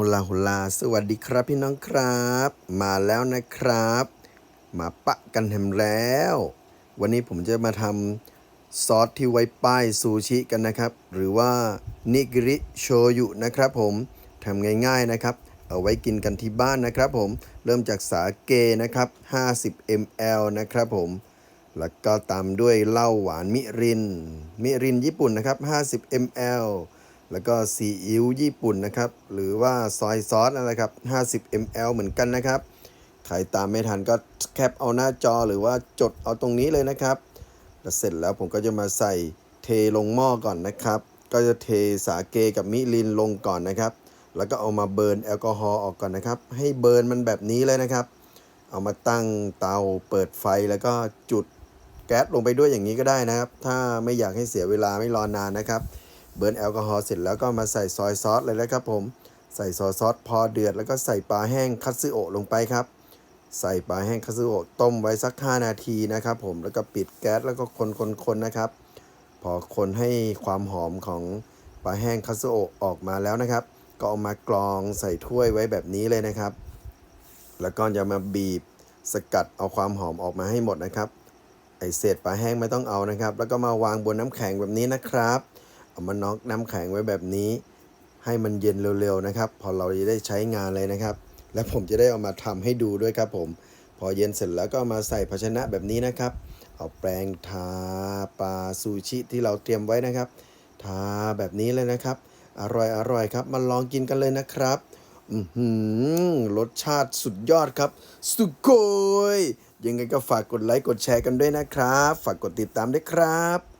ฮลาฮลาสวัสดีครับพี่น้องครับ มาแล้วนะครับ มาปะกันแฮมแล้ว วันนี้ผมจะมาทำซอสที่ไว้ป้ายซูชิกันนะครับ หรือว่านิกริโชยุนะครับผมทำง่ายๆนะครับ เอาไว้กินกันที่บ้านนะครับผมเริ่มจากสาเกนะครับ 50 ml นะครับผม แล้วก็ตามด้วยเหล้าหวานมิริน มิรินญี่ปุ่นนะครับ 50 ml แล้วก็ซีอิ๊วญี่ปุ่นนะครับ หรือว่าซอยซอสนะครับ 50 ml เหมือนกันนะครับ ใครตามไม่ทันก็แคปเอาหน้าจอหรือว่าจดเอาตรงนี้เลยนะครับ แล้วเสร็จแล้วผมก็จะมาใส่เทลงหม้อก่อนนะครับ ก็จะเทสาเกกับมิรินลงก่อนนะครับ แล้วก็เอามาเบิร์นแอลกอฮอล์ออกก่อนนะครับ ให้เบิร์นมันแบบนี้เลยนะครับ เอามาตั้งเตาเปิดไฟแล้วก็จุดแก๊สลงไปด้วยอย่างนี้ก็ได้นะครับ ถ้าไม่อยากให้เสียเวลาไม่รอนานนะครับ เบิร์นแอลกอฮอล์เสร็จแล้วก็มาใส่ซอยซอสเลยนะครับผม ใส่ซอยซอสพอเดือดแล้วก็ใส่ปลาแห้งคัตสึโอะลงไปครับ ใส่ปลาแห้งคัตสึโอะต้มไว้สัก 5 นาทีนะครับผมแล้วก็ปิดแก๊สแล้วก็คนๆๆนะครับ พอคนให้ความหอมของปลาแห้งคัตสึโอะออกมาแล้วนะครับ ก็เอามากรองใส่ถ้วยไว้แบบนี้เลยนะครับ แล้วก็จะมาบีบสกัดเอาความหอมออกมาให้หมดนะครับไอเศษปลาแห้งไม่ต้องเอานะครับ แล้วก็มาวางบนน้ำแข็งแบบนี้นะครับ เอามาน็อกน้ำแข็งไว้แบบนี้ ให้มันเย็นเร็วๆนะครับ พอเราจะได้ใช้งานเลยนะครับ และผมจะได้เอามาทำให้ดูด้วยครับผม พอเย็นเสร็จแล้วก็ามาใส่ภาชนะแบบนี้นะครับ เอาแปรงทาปลาซูชิที่เราเตรียมไว้นะครับ ทาแบบนี้เลยนะครับ อร่อยอร่อยครับ มาลองกินกันเลยนะครับอืรสชาติสุดยอดครับ สุดโกยยังไงก็ฝากกดไลค์กดแชร์กันด้วยนะครับ ฝากกดติดตามด้วยครับ